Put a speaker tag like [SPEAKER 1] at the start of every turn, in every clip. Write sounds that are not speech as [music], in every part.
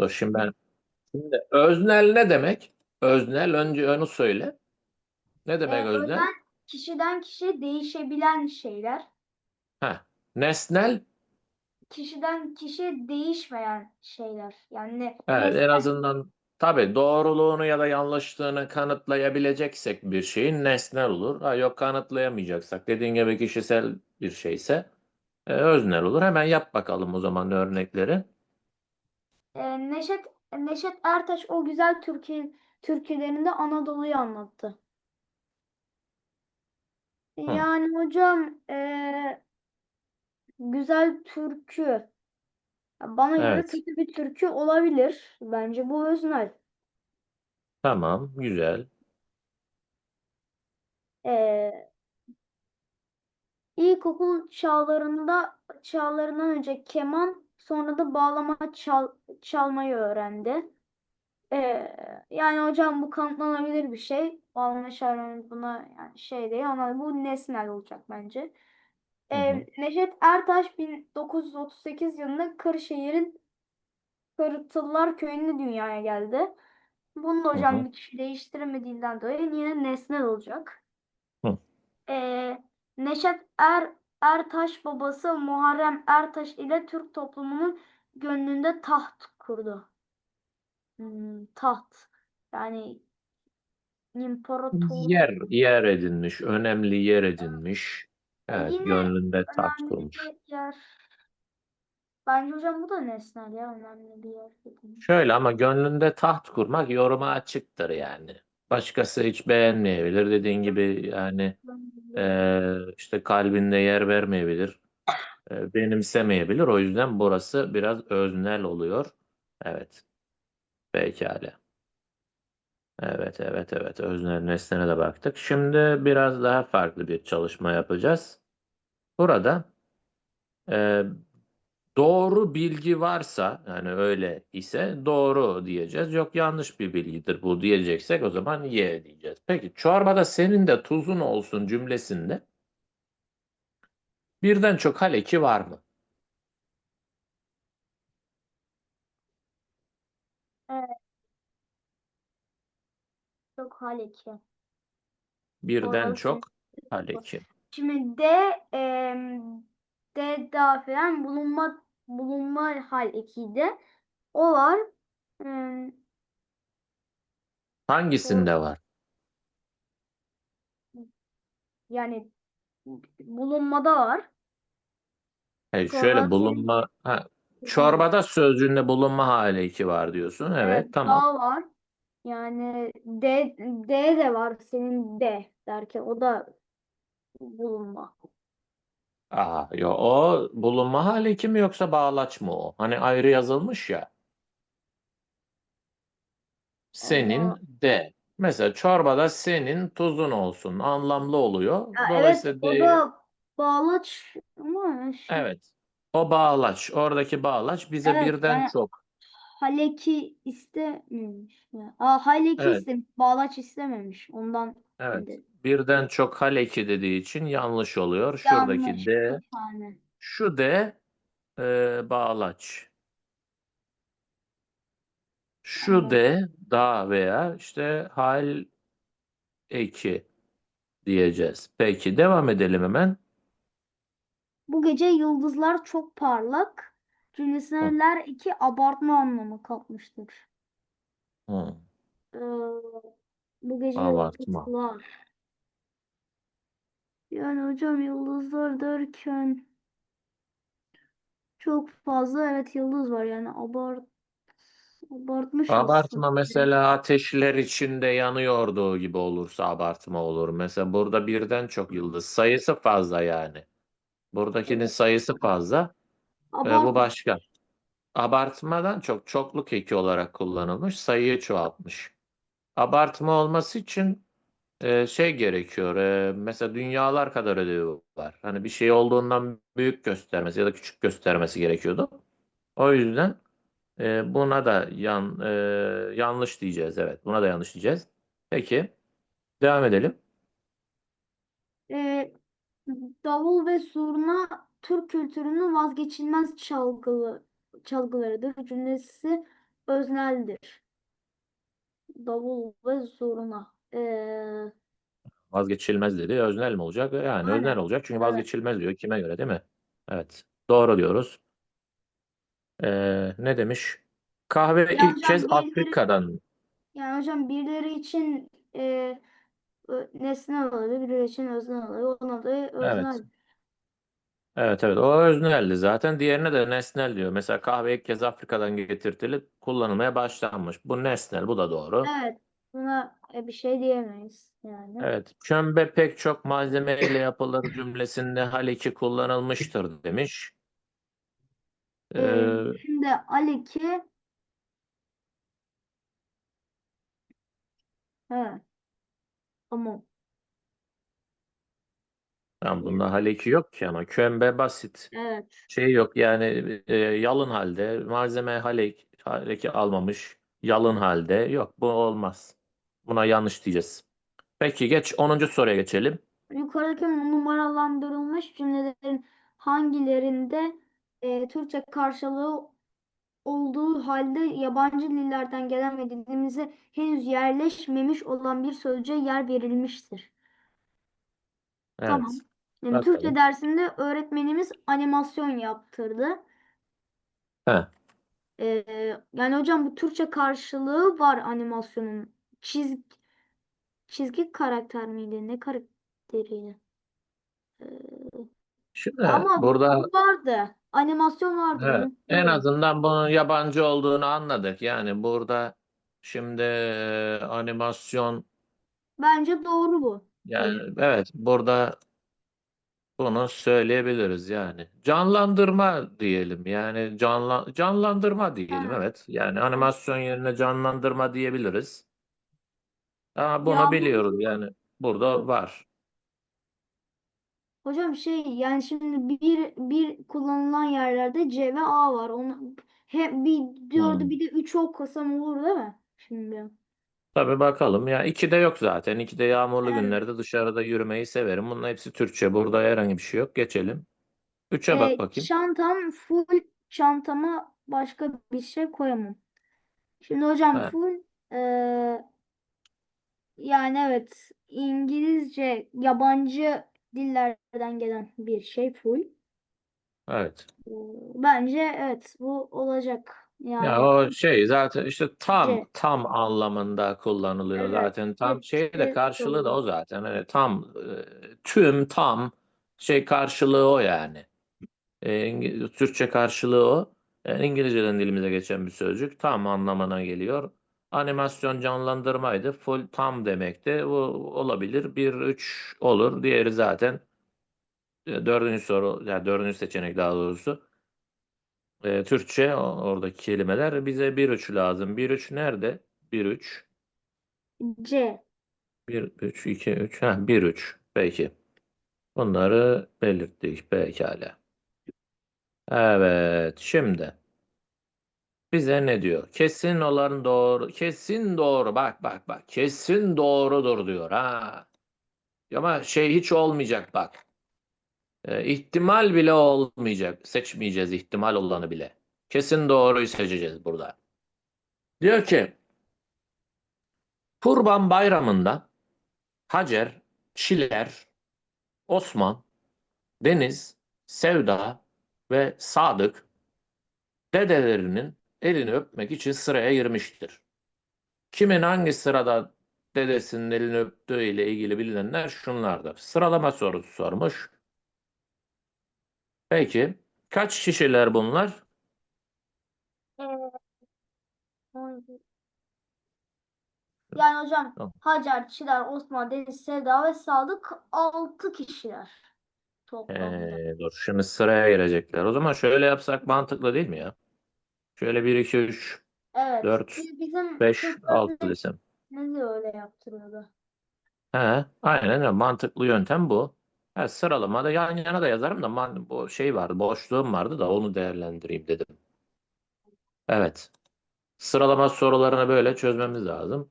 [SPEAKER 1] Dur şimdi ben şimdi öznel ne demek? Öznel önce onu söyle. Ne demek
[SPEAKER 2] Ee,
[SPEAKER 1] öznel?
[SPEAKER 2] öznel kişiden kişiye değişebilen şeyler.
[SPEAKER 1] Heh. Nesnel
[SPEAKER 2] Kişiden kişiye değişmeyen şeyler. Yani
[SPEAKER 1] evet en azından tabii doğruluğunu ya da yanlışlığını kanıtlayabileceksek bir şeyin nesnel olur. Ha, yok kanıtlayamayacaksak dediğin gibi kişisel bir şeyse e, öznel olur. Hemen yap bakalım o zaman örnekleri.
[SPEAKER 2] Ee, Neşet Neşet Ertaş o güzel türkü türkülerinde Anadolu'yu anlattı. Yani hocam ee, güzel türkü. Bana göre
[SPEAKER 1] Evet.
[SPEAKER 2] kötü bir türkü olabilir. Bence bu öznel.
[SPEAKER 1] Tamam, güzel.
[SPEAKER 2] Ee, ilkokul çağlarında çağlarından önce keman sonra da bağlama çal, çalmayı öğrendi. Ee, yani hocam bu kanıtlanabilir bir şey. Bağlama çalmanın buna yani şey değil ama bu nesnel olacak bence.
[SPEAKER 1] Hı
[SPEAKER 2] Ee,
[SPEAKER 1] hı.
[SPEAKER 2] Neşet Ertaş 1938 yılında Kırşehir'in Kırıtlılar Köyü'nde dünyaya geldi. Bunu da
[SPEAKER 1] Hı
[SPEAKER 2] hocam
[SPEAKER 1] hı.
[SPEAKER 2] bir kişi değiştiremediğinden dolayı yine nesnel olacak.
[SPEAKER 1] Hı.
[SPEAKER 2] Ee, Neşet Er Ertaş babası Muharrem Ertaş ile Türk toplumunun gönlünde taht kurdu. Hmm, taht. Yani imparator
[SPEAKER 1] Yer, yer edinmiş, önemli yer edinmiş. Evet,
[SPEAKER 2] yine
[SPEAKER 1] gönlünde taht
[SPEAKER 2] önemli
[SPEAKER 1] kurmuş.
[SPEAKER 2] bir yer. Bence hocam bu da nesnel ya önemli bir yer.
[SPEAKER 1] Şöyle ama gönlünde taht kurmak yoruma açıktır yani. Başkası hiç beğenmeyebilir. Dediğin gibi yani eee, işte kalbinde yer vermeyebilir. eee, benimsemeyebilir. O yüzden burası biraz öznel oluyor. Evet. Pekala. Evet, evet, evet. Öznel nesnene de baktık. Şimdi biraz daha farklı bir çalışma yapacağız. Burada eee, doğru bilgi varsa yani öyle ise doğru diyeceğiz. Yok yanlış bir bilgidir bu diyeceksek o zaman ye diyeceğiz. Peki çorbada senin de tuzun olsun cümlesinde birden çok hal eki var mı?
[SPEAKER 2] Evet, çok haleki.
[SPEAKER 1] Birden
[SPEAKER 2] Oralı
[SPEAKER 1] çok hal eki.
[SPEAKER 2] Şimdi D em, D dafiren bulunma bulunma hal ekiydi. O var. Em,
[SPEAKER 1] Hangisinde var?
[SPEAKER 2] yani bulunmada var. Sonra
[SPEAKER 1] şöyle
[SPEAKER 2] senin-
[SPEAKER 1] bulunma ha, çorbada sözcüğünde bulunma hali eki var diyorsun. Evet, tamam.
[SPEAKER 2] dağ var. Yani D, D de var senin D derken o da bulunma.
[SPEAKER 1] Aa, yo, o bulunma hali eki mi yoksa bağlaç mı o? Hani ayrı yazılmış ya. Senin de. Mesela çorbada senin tuzun olsun. Anlamlı oluyor.
[SPEAKER 2] Ya evet
[SPEAKER 1] Dolayısıyla
[SPEAKER 2] o
[SPEAKER 1] de-
[SPEAKER 2] da bağlaç ama şey,
[SPEAKER 1] evet. O bağlaç. Oradaki bağlaç bize
[SPEAKER 2] Evet,
[SPEAKER 1] birden
[SPEAKER 2] yani-
[SPEAKER 1] çok.
[SPEAKER 2] haleki istememiş. Ya. Aa, haleki
[SPEAKER 1] Evet.
[SPEAKER 2] istemiş, bağlaç istememiş. Ondan
[SPEAKER 1] Evet. Birden çok hal eki dediği için yanlış oluyor. Şuradaki
[SPEAKER 2] Yanlış bir tane.
[SPEAKER 1] şu de e, bağlaç. Şu
[SPEAKER 2] Evet.
[SPEAKER 1] de da veya işte hal eki diyeceğiz. Peki devam edelim hemen.
[SPEAKER 2] Bu gece yıldızlar çok parlak. Cümlesindeler iki abartma anlamı kapmıştır.
[SPEAKER 1] Hı.
[SPEAKER 2] Ee, bu gece
[SPEAKER 1] Abartma.
[SPEAKER 2] yıldızlar. Yani hocam yıldızlar derken çok fazla evet yıldız var yani abart abartmış
[SPEAKER 1] Abartma
[SPEAKER 2] aslında.
[SPEAKER 1] mesela ateşler içinde yanıyordu gibi olursa abartma olur. Mesela burada birden çok yıldız. Sayısı fazla yani. Buradakinin sayısı fazla. Ee, bu
[SPEAKER 2] Abart
[SPEAKER 1] başka. Abartmadan çok çokluk eki olarak kullanılmış. Sayıyı çoğaltmış. Abartma olması için e, şey gerekiyor. e, mesela dünyalar kadar ödevi var. Hani bir şey olduğundan büyük göstermesi ya da küçük göstermesi gerekiyordu. O yüzden e, buna da yan, e, yanlış diyeceğiz. Evet, buna da yanlış diyeceğiz. Peki, devam edelim.
[SPEAKER 2] Ee, davul ve zurna Türk kültürünün vazgeçilmez çalgılı çalgılarıdır. Cümlesi özneldir. Davul ve zurna. Ee,
[SPEAKER 1] Vazgeçilmez dedi. Öznel mi olacak? Yani
[SPEAKER 2] Aynen.
[SPEAKER 1] öznel olacak çünkü
[SPEAKER 2] Evet.
[SPEAKER 1] vazgeçilmez diyor. Kime göre değil mi? Evet. Doğru diyoruz. Ee, ne demiş? Kahve ilk
[SPEAKER 2] hocam
[SPEAKER 1] kez
[SPEAKER 2] birileri-
[SPEAKER 1] Afrika'dan.
[SPEAKER 2] yani hocam birileri için e, ö- nesnel oluyor, birileri için öznel oluyor. Ona da öznel.
[SPEAKER 1] Evet evet o özneldi zaten. Diğerine de nesnel diyor. Mesela kahve ilk kez Afrika'dan getirtilip kullanılmaya başlanmış. Bu nesnel, bu da doğru.
[SPEAKER 2] Evet. Buna e, bir şey diyemeyiz yani.
[SPEAKER 1] Evet. Kömbe pek çok malzemeyle yapılır cümlesinde hal iki kullanılmıştır demiş.
[SPEAKER 2] Ee,
[SPEAKER 1] Ee,
[SPEAKER 2] şimdi Aleki He. Tamam.
[SPEAKER 1] Tamam bunda hal iki yok ki ama kömbe basit.
[SPEAKER 2] Evet.
[SPEAKER 1] Şey yok yani e, yalın halde malzeme halek haleki almamış yalın halde yok bu olmaz. Buna yanlış diyeceğiz. Peki geç 10. soruya geçelim.
[SPEAKER 2] Yukarıdaki numaralandırılmış cümlelerin hangilerinde e, Türkçe karşılığı olduğu halde yabancı dillerden gelen ve dilimize henüz yerleşmemiş olan bir sözcüğe yer verilmiştir?
[SPEAKER 1] Evet.
[SPEAKER 2] Tamam. Yani
[SPEAKER 1] bakalım.
[SPEAKER 2] Türkçe dersinde öğretmenimiz animasyon yaptırdı.
[SPEAKER 1] He.
[SPEAKER 2] Ee, yani hocam bu Türkçe karşılığı var animasyonun. Çiz, çizgi karakter miydi? Ne karakteriydi? Ee,
[SPEAKER 1] Şimdi
[SPEAKER 2] ama
[SPEAKER 1] burada
[SPEAKER 2] bu vardı. Animasyon vardı.
[SPEAKER 1] Evet,
[SPEAKER 2] Onu
[SPEAKER 1] en azından bunun yabancı olduğunu anladık. Yani burada şimdi e, animasyon
[SPEAKER 2] Bence doğru bu.
[SPEAKER 1] Yani evet burada bunu söyleyebiliriz yani. Canlandırma diyelim. Yani canla, canlandırma diyelim
[SPEAKER 2] Evet.
[SPEAKER 1] evet. Yani animasyon yerine canlandırma diyebiliriz. Ama bunu
[SPEAKER 2] Ya bu-
[SPEAKER 1] biliyoruz yani. Burada var.
[SPEAKER 2] Hocam şey yani şimdi bir bir kullanılan yerlerde C ve A var. Onu hem bir dördü
[SPEAKER 1] Hmm.
[SPEAKER 2] bir de üç okusam olur değil mi? Şimdi.
[SPEAKER 1] Tabii bakalım. Ya iki de yok zaten. İki de yağmurlu
[SPEAKER 2] Evet.
[SPEAKER 1] günlerde dışarıda yürümeyi severim. Bunun hepsi Türkçe. Burada herhangi bir şey yok. Geçelim. Üçe
[SPEAKER 2] Ee,
[SPEAKER 1] bak bakayım.
[SPEAKER 2] çantam full çantama başka bir şey koyamam. Şimdi hocam
[SPEAKER 1] Evet.
[SPEAKER 2] full eee, yani evet İngilizce yabancı dillerden gelen bir şey full.
[SPEAKER 1] Evet.
[SPEAKER 2] Ee, Bence evet bu olacak. Yani
[SPEAKER 1] Ya o şey zaten işte tam
[SPEAKER 2] C.
[SPEAKER 1] tam anlamında kullanılıyor
[SPEAKER 2] Evet,
[SPEAKER 1] zaten. Tam
[SPEAKER 2] hepsi
[SPEAKER 1] şey de karşılığı da o zaten. Hani tam e, tüm tam şey karşılığı o yani. E, İngi- Türkçe karşılığı o. E, İngilizceden dilimize geçen bir sözcük. Tam anlamına geliyor. Animasyon canlandırmaydı. Full tam demekti. Bu olabilir. Bir üç olur. Diğeri zaten e, dördüncü soru, yani dördüncü seçenek daha doğrusu. E, Türkçe oradaki kelimeler bize 1-3 lazım. 1-3 nerede? 1-3.
[SPEAKER 2] C.
[SPEAKER 1] 1-3, 2-3. Ha 1-3. Peki. Bunları belirttik. Pekala. Evet. Şimdi bize ne diyor? Kesin olan doğru. Kesin doğru. Bak bak bak. Kesin doğrudur diyor. Ha. Ama şey hiç olmayacak bak. E, ihtimal bile olmayacak. Seçmeyeceğiz ihtimal olanı bile. Kesin doğruyu seçeceğiz burada. Diyor ki Kurban Bayramı'nda Hacer, Çiler, Osman, Deniz, Sevda ve Sadık dedelerinin elini öpmek için sıraya girmiştir. Kimin hangi sırada dedesinin elini öptüğü ile ilgili bilinenler şunlardır. Sıralama sorusu sormuş. Peki kaç kişiler bunlar?
[SPEAKER 2] Yani hocam
[SPEAKER 1] Tamam.
[SPEAKER 2] Hacer, Çınar, Osman, Deniz, Sevda ve Sadık 6 kişiler toplamda.
[SPEAKER 1] Ee, dur şimdi sıraya girecekler. O zaman şöyle yapsak mantıklı değil mi ya? Şöyle 1, 2, 3,
[SPEAKER 2] Evet.
[SPEAKER 1] dört,
[SPEAKER 2] bi- Bizim
[SPEAKER 1] 5,
[SPEAKER 2] Türk
[SPEAKER 1] 6 desem.
[SPEAKER 2] öğretmenimiz de öyle yaptırıyordu.
[SPEAKER 1] He, aynen öyle. Mantıklı yöntem bu. Ha, sıralamada yan yana da yazarım da man, bu şey vardı, boşluğum vardı da onu değerlendireyim dedim. Evet. Sıralama sorularını böyle çözmemiz lazım.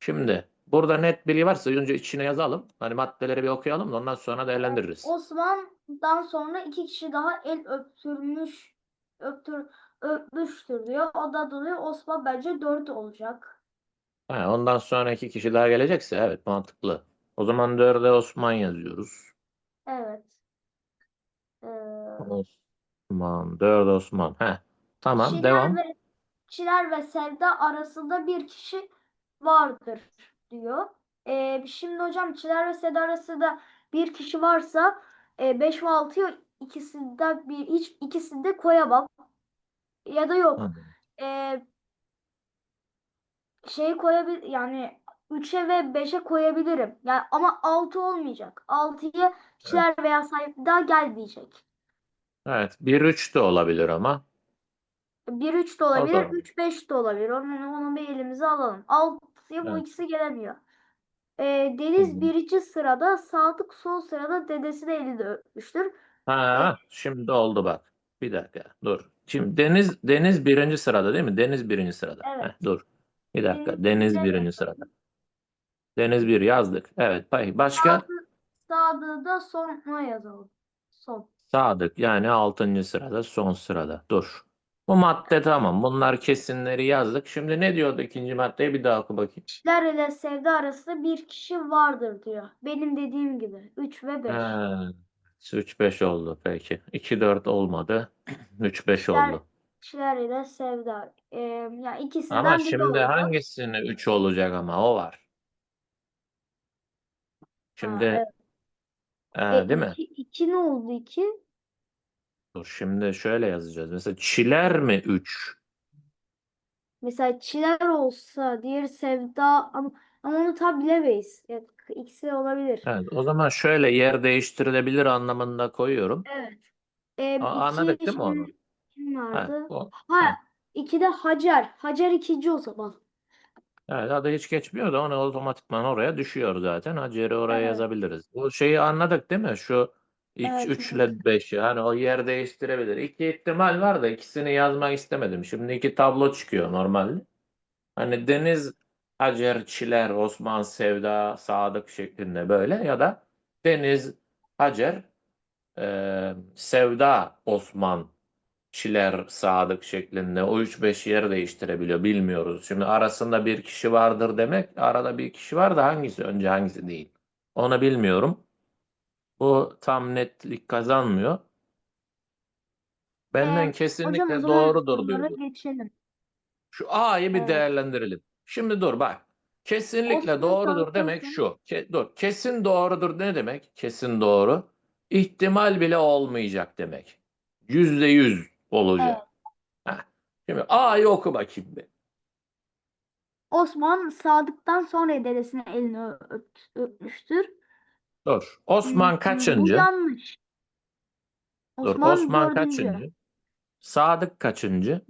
[SPEAKER 1] Şimdi burada net bilgi varsa önce içine yazalım. Hani maddeleri bir okuyalım da ondan sonra değerlendiririz.
[SPEAKER 2] Osman'dan sonra iki kişi daha el öptürmüş, öptür, öpmüştür diyor. O da dolayı Osman bence 4 olacak.
[SPEAKER 1] Ha, ondan sonraki kişi daha gelecekse evet mantıklı. O zaman 4'e Osman yazıyoruz.
[SPEAKER 2] Evet. Ee,
[SPEAKER 1] Osman, 4 Osman. Heh. Tamam
[SPEAKER 2] Çiler
[SPEAKER 1] devam.
[SPEAKER 2] ve Çiler ve Sevda arasında bir kişi vardır diyor. Ee, şimdi hocam Çiler ve Sevda arasında bir kişi varsa 5 ve 6'yı ikisinden bir hiç ikisini de koyamam. Ya da yok.
[SPEAKER 1] Hı.
[SPEAKER 2] Ee, şey koyabil yani 3'e ve 5'e koyabilirim. Yani ama 6 olmayacak. 6'ya Çiler veya Sevda gelmeyecek.
[SPEAKER 1] Evet 1-3 de olabilir ama.
[SPEAKER 2] 1-3 de olabilir,
[SPEAKER 1] zaman.
[SPEAKER 2] 3-5 de olabilir. Onu, onu bir elimize alalım. 6'ya bu
[SPEAKER 1] Evet.
[SPEAKER 2] ikisi gelemiyor. Ee, Deniz
[SPEAKER 1] Hı hı.
[SPEAKER 2] birinci sırada, Sadık son sırada dedesini elinde öpmüştür.
[SPEAKER 1] Ha, şimdi oldu bak. Bir dakika dur. Şimdi Deniz Deniz birinci sırada değil mi? Deniz birinci sırada.
[SPEAKER 2] Evet.
[SPEAKER 1] Heh, dur. Bir dakika.
[SPEAKER 2] Deniz
[SPEAKER 1] Deniz
[SPEAKER 2] bir de-
[SPEAKER 1] birinci sırada. Deniz bir yazdık. Evet. Başka?
[SPEAKER 2] Sadık, da sona yazalım. Son.
[SPEAKER 1] Sadık yani 6. sırada son sırada. Dur. Bu madde tamam. Bunlar kesinleri yazdık. Şimdi ne diyordu ikinci maddeyi bir daha oku bakayım.
[SPEAKER 2] Kişiler ile Sevda arasında bir kişi vardır diyor. Benim dediğim gibi. 3 ve 5.
[SPEAKER 1] Ha, 3-5 oldu peki. 2-4 olmadı. [clears throat] 3-5
[SPEAKER 2] Kişiler,
[SPEAKER 1] oldu.
[SPEAKER 2] kişiler ile Sevda. Ee, yani ikisinden
[SPEAKER 1] Ama
[SPEAKER 2] biri
[SPEAKER 1] şimdi
[SPEAKER 2] olacak.
[SPEAKER 1] hangisini 3 olacak ama o var. Şimdi
[SPEAKER 2] evet.
[SPEAKER 1] e,
[SPEAKER 2] E,
[SPEAKER 1] değil mi?
[SPEAKER 2] iki, iki ne oldu 2?
[SPEAKER 1] Dur şimdi şöyle yazacağız. Mesela çiler mi 3?
[SPEAKER 2] Mesela Çiler olsa, diğeri Sevda ama, ama onu tam bilemeyiz. Evet, ikisi de olabilir.
[SPEAKER 1] Evet, o zaman şöyle yer değiştirilebilir anlamında koyuyorum.
[SPEAKER 2] Evet. Ee,
[SPEAKER 1] A-
[SPEAKER 2] iki
[SPEAKER 1] anladık değil mi onu?
[SPEAKER 2] kim
[SPEAKER 1] Ha,
[SPEAKER 2] vardı?
[SPEAKER 1] o-
[SPEAKER 2] Ha,
[SPEAKER 1] ha.
[SPEAKER 2] iki de Hacer. Hacer ikinci o zaman.
[SPEAKER 1] Evet, adı hiç geçmiyor da onu otomatikman oraya düşüyor zaten. Hacer'i oraya
[SPEAKER 2] Evet.
[SPEAKER 1] yazabiliriz. Bu şeyi anladık değil mi? Şu
[SPEAKER 2] Evet,
[SPEAKER 1] 3
[SPEAKER 2] evet.
[SPEAKER 1] ile 5'i hani o yer değiştirebilir. İki ihtimal var da ikisini yazmak istemedim. Şimdi iki tablo çıkıyor normalde. Hani Deniz, Hacer, Çiler, Osman, Sevda, Sadık şeklinde böyle ya da Deniz, Hacer, e, Sevda, Osman, Çiler, Sadık şeklinde o 3-5 yer değiştirebiliyor. Bilmiyoruz. Şimdi arasında bir kişi vardır demek. Arada bir kişi var da hangisi önce hangisi değil. Onu bilmiyorum. Bu tam netlik kazanmıyor. Benden
[SPEAKER 2] Ee, hocam o
[SPEAKER 1] kesinlikle
[SPEAKER 2] zaman
[SPEAKER 1] doğrudur
[SPEAKER 2] geçelim.
[SPEAKER 1] Şu A'yı bir
[SPEAKER 2] Evet.
[SPEAKER 1] değerlendirelim. Şimdi dur bak. Kesinlikle
[SPEAKER 2] Osman
[SPEAKER 1] doğrudur demek şu. Ke- dur. Kesin doğrudur ne demek? Kesin doğru. İhtimal bile olmayacak demek. Yüzde yüz olacak. Heh. Şimdi A'yı oku bakayım bir.
[SPEAKER 2] Osman Sadık'tan sonra dedesinin elini öp, öpmüştür.
[SPEAKER 1] Dur. Osman
[SPEAKER 2] Bu
[SPEAKER 1] kaçıncı?
[SPEAKER 2] yanlış.
[SPEAKER 1] Dur.
[SPEAKER 2] Osman
[SPEAKER 1] Osman
[SPEAKER 2] dördüncü.
[SPEAKER 1] kaçıncı? Sadık kaçıncı?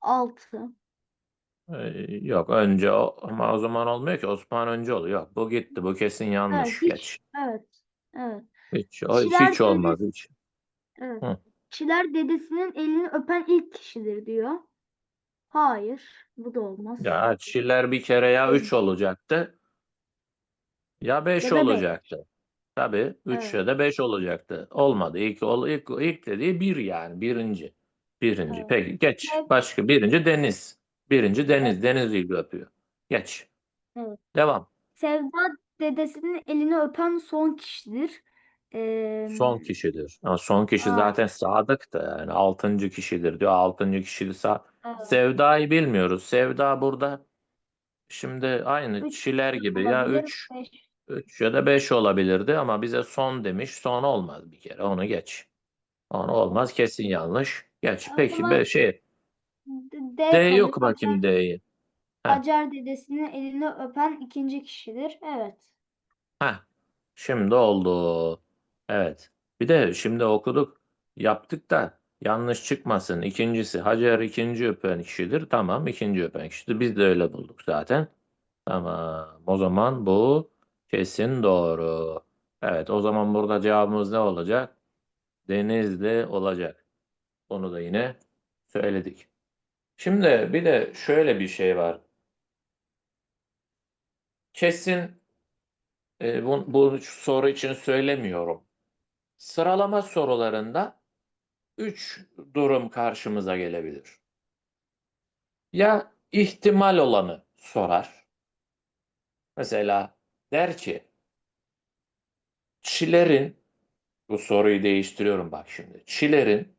[SPEAKER 2] Altı.
[SPEAKER 1] Ee, yok önce o ama o zaman olmuyor ki Osman önce oluyor. Yok bu gitti. Bu kesin yanlış.
[SPEAKER 2] Evet, hiç.
[SPEAKER 1] Geç.
[SPEAKER 2] Evet. Evet.
[SPEAKER 1] Hiç, o, hiç olmaz hiç.
[SPEAKER 2] Evet.
[SPEAKER 1] Hı.
[SPEAKER 2] Çiler dedesinin elini öpen ilk kişidir diyor. Hayır. Bu da olmaz.
[SPEAKER 1] Ya Çiller bir kere ya
[SPEAKER 2] Değil.
[SPEAKER 1] 3 olacaktı ya 5
[SPEAKER 2] Ya da beş.
[SPEAKER 1] olacaktı. Tabii 3
[SPEAKER 2] Evet.
[SPEAKER 1] ya da 5 olacaktı. Olmadı. İlk, ol, ilk, ilk dediği 1 yani. Birinci. Birinci.
[SPEAKER 2] Evet.
[SPEAKER 1] Peki geç.
[SPEAKER 2] Evet.
[SPEAKER 1] Başka. Birinci Deniz. Birinci Deniz. Deniz ilgi öpüyor. Geç.
[SPEAKER 2] Evet.
[SPEAKER 1] Devam.
[SPEAKER 2] Sevda dedesinin elini öpen son kişidir. Ee,
[SPEAKER 1] Son kişidir. Ama son kişi
[SPEAKER 2] Aa.
[SPEAKER 1] zaten Sadık da yani 6. kişidir diyor. 6. kişi Sa
[SPEAKER 2] evet.
[SPEAKER 1] Sevda'yı bilmiyoruz. Sevda burada şimdi aynı
[SPEAKER 2] Üç
[SPEAKER 1] Çiler gibi ya
[SPEAKER 2] olabilir,
[SPEAKER 1] 3
[SPEAKER 2] beş.
[SPEAKER 1] 3 ya da 5 olabilirdi ama bize son demiş. Son olmaz bir kere. Onu geç. Onu olmaz. Kesin yanlış. Geç.
[SPEAKER 2] O
[SPEAKER 1] Peki
[SPEAKER 2] zaman
[SPEAKER 1] be, şey
[SPEAKER 2] D- D
[SPEAKER 1] D'yi
[SPEAKER 2] kalır.
[SPEAKER 1] oku bakayım D'yi. Heh.
[SPEAKER 2] Hacer dedesinin elini öpen ikinci kişidir. Evet.
[SPEAKER 1] Heh. Şimdi oldu. Evet. Bir de şimdi okuduk. Yaptık da yanlış çıkmasın. İkincisi Hacer ikinci öpen kişidir. Tamam ikinci öpen kişidir. Biz de öyle bulduk zaten. Tamam. O zaman bu kesin doğru. Evet o zaman burada cevabımız ne olacak? Denizli olacak. Onu da yine söyledik. Şimdi bir de şöyle bir şey var. Kesin e, bu, bu soru için söylemiyorum. Sıralama sorularında üç durum karşımıza gelebilir. Ya ihtimal olanı sorar. Mesela der ki Çiler'in bu soruyu değiştiriyorum bak şimdi. Çiler'in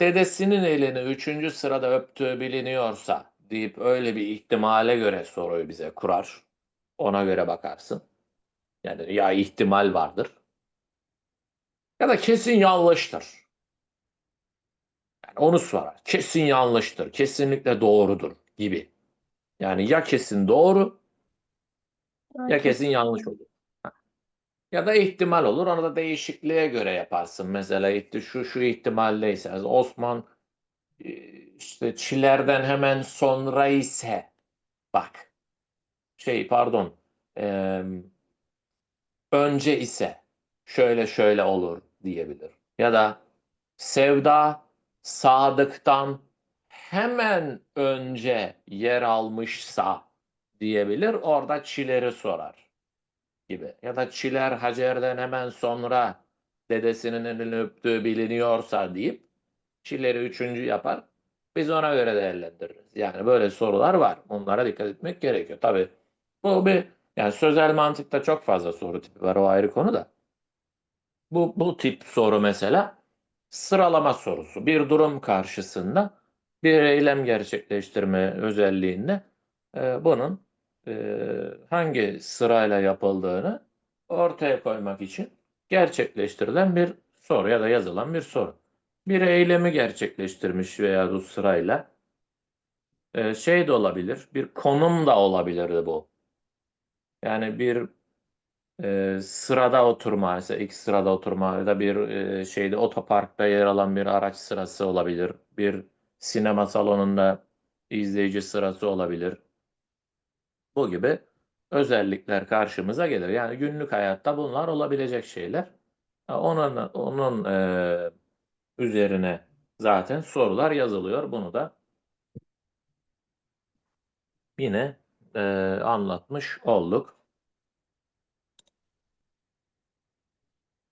[SPEAKER 1] dedesinin elini üçüncü sırada öptüğü biliniyorsa deyip öyle bir ihtimale göre soruyu bize kurar. Ona göre bakarsın. Yani ya ihtimal vardır ya da kesin yanlıştır. Yani onu sorar. Kesin yanlıştır, kesinlikle doğrudur gibi. Yani ya kesin doğru ya kesin yanlış olur. Ya da ihtimal olur. Onu da değişikliğe göre yaparsın. Mesela ihti- şu şu ihtimaldeyse Osman e, işte Çiler'den hemen sonra ise bak şey pardon e, önce ise şöyle şöyle olur diyebilir. Ya da Sevda Sadık'tan hemen önce yer almışsa diyebilir. Orada Çiler'i sorar gibi. Ya da Çiler Hacer'den hemen sonra dedesinin elini öptüğü biliniyorsa deyip Çiler'i üçüncü yapar. Biz ona göre değerlendiririz. Yani böyle sorular var. Bunlara dikkat etmek gerekiyor. Tabii bu bir yani sözel mantıkta çok fazla soru tipi var. O ayrı konu da. Bu, bu tip soru mesela sıralama sorusu. Bir durum karşısında bir eylem gerçekleştirme özelliğinde e, bunun e, hangi sırayla yapıldığını ortaya koymak için gerçekleştirilen bir soru ya da yazılan bir soru. Bir eylemi gerçekleştirmiş veya bu sırayla e, şey de olabilir, bir konum da olabilirdi bu. Yani bir e, sırada oturma, mesela ilk sırada oturma ya da bir e, şeyde otoparkta yer alan bir araç sırası olabilir. Bir sinema salonunda izleyici sırası olabilir. Bu gibi özellikler karşımıza gelir. Yani günlük hayatta bunlar olabilecek şeyler. Onun onun e, üzerine zaten sorular yazılıyor. Bunu da yine e, anlatmış olduk.